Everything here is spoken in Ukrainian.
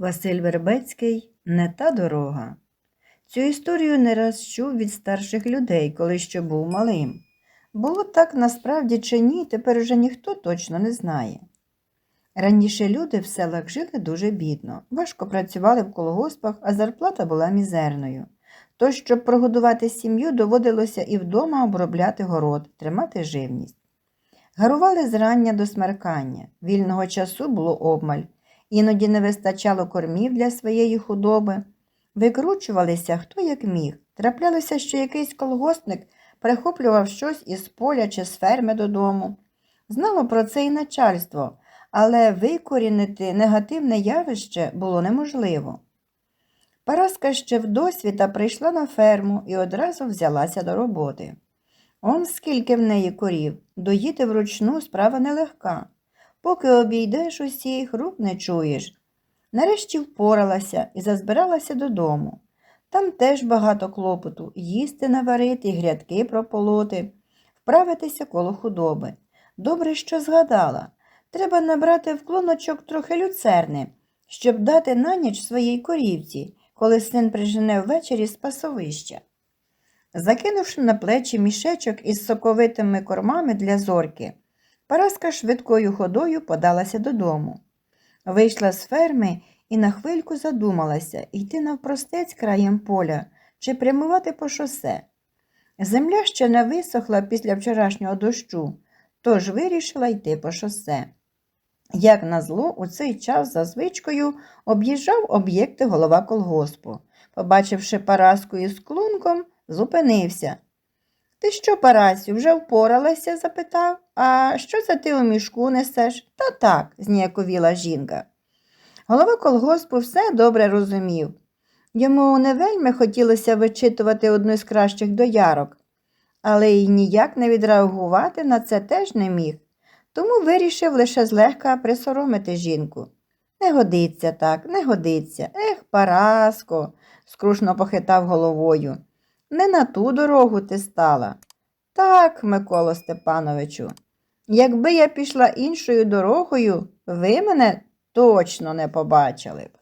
Василь Вербецький Не та дорога. Цю історію не раз чув від старших людей, коли ще був малим. Було так насправді чи ні, тепер уже ніхто точно не знає. Раніше люди в селах жили дуже бідно, важко працювали в колгоспах, а зарплата була мізерною. Тож, щоб прогодувати сім'ю, доводилося і вдома обробляти город, тримати живність. Гарували зрання до смеркання, вільного часу було обмаль, іноді не вистачало кормів для своєї худоби. Викручувалися хто як міг. Траплялося, що якийсь колгоспник прихоплював щось із поля чи з ферми додому. Знало про це і начальство, але викорінити негативне явище було неможливо. Параска ще вдосвіта прийшла на ферму і одразу взялася до роботи. Он скільки в неї корів, доїти вручну справа нелегка. Поки обійдеш усіх, рук не чуєш. Нарешті впоралася і зазбиралася додому. Там теж багато клопоту їсти наварити, грядки прополоти, вправитися коло худоби. Добре, що згадала. Треба набрати в клоночок трохи люцерни, щоб дати на ніч своїй корівці, коли син прижене ввечері з пасовища. Закинувши на плечі мішечок із соковитими кормами для зорки, Параска швидкою ходою подалася додому. Вийшла з ферми і на хвильку задумалася йти навпростець краєм поля чи прямувати по шосе. Земля ще не висохла після вчорашнього дощу, тож вирішила йти по шосе. Як назло, у цей час за звичкою об'їжджав об'єкти голова колгоспу. Побачивши Параску із клунком, зупинився. Ти що, Парасю, вже впоралася? запитав. А що це ти у мішку несеш? Та так, зніяковіла жінка. Голова колгоспу все добре розумів. Йому не вельми хотілося вичитувати одну з кращих доярок, але й ніяк не відреагувати на це теж не міг, тому вирішив лише злегка присоромити жінку. Не годиться так, не годиться. Ех, Параско, скрушно похитав головою. Не на ту дорогу ти стала. Так, Миколо Степановичу, якби я пішла іншою дорогою, ви мене точно не побачили б.